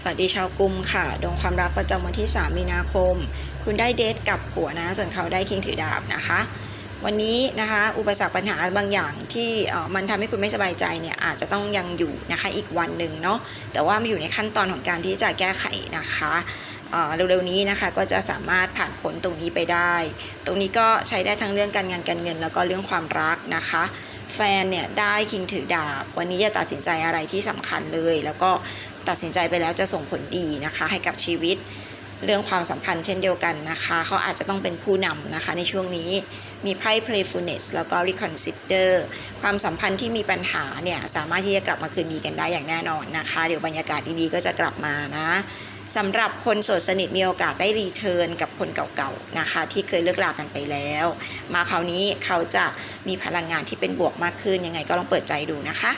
สวัสดีชาวกุมค่ะ ดวงความรักประจำวันที่ 3 มีนาคม คุณได้เดทกับผัวนะ ส่วนเขาได้คิงถือดาบนะคะ วันนี้นะคะ อุปสรรคปัญหาบางอย่างที่เออมันทำให้คุณไม่สบายใจเนี่ยอาจจะต้องยังอยู่นะคะอีกวันหนึ่งเนาะ แต่ว่ามันอยู่ในขั้นตอนของการที่จะแก้ไขนะคะเออเร็วๆนี้นะคะก็จะสามารถผ่านพ้นตรงนี้ไปได้ ตรงนี้ก็ใช้ได้ทั้งเรื่องการงานการเงิน แล้วก็เรื่องความรักนะคะ แฟนเนี่ยได้คิงถือดาบ วันนี้จะตัดสินใจอะไรที่สำคัญเลย แล้วก็ตัดสินใจไปแล้วจะส่งผลดีนะคะ ให้กับชีวิต เรื่องความสัมพันธ์เช่นเดียวกันนะคะ เขาอาจจะต้องเป็นผู้นำนะคะ ในช่วงนี้มีไพ่ playfulness แล้วก็ reconsider ความสัมพันธ์ที่มีปัญหาเนี่ย สามารถที่จะกลับมาคืนดีกันได้อย่างแน่นอนนะคะ เดี๋ยวบรรยากาศดีๆก็จะกลับมานะสำหรับคนโสดสนิทมีโอกาสได้รีเทิร์นกับคนเก่าๆนะคะ ที่เคยเลิกลากันไปแล้ว มาคราวนี้เขาจะมีพลังงานที่เป็นบวกมากขึ้นยังไงก็ลองเปิดใจดูนะคะ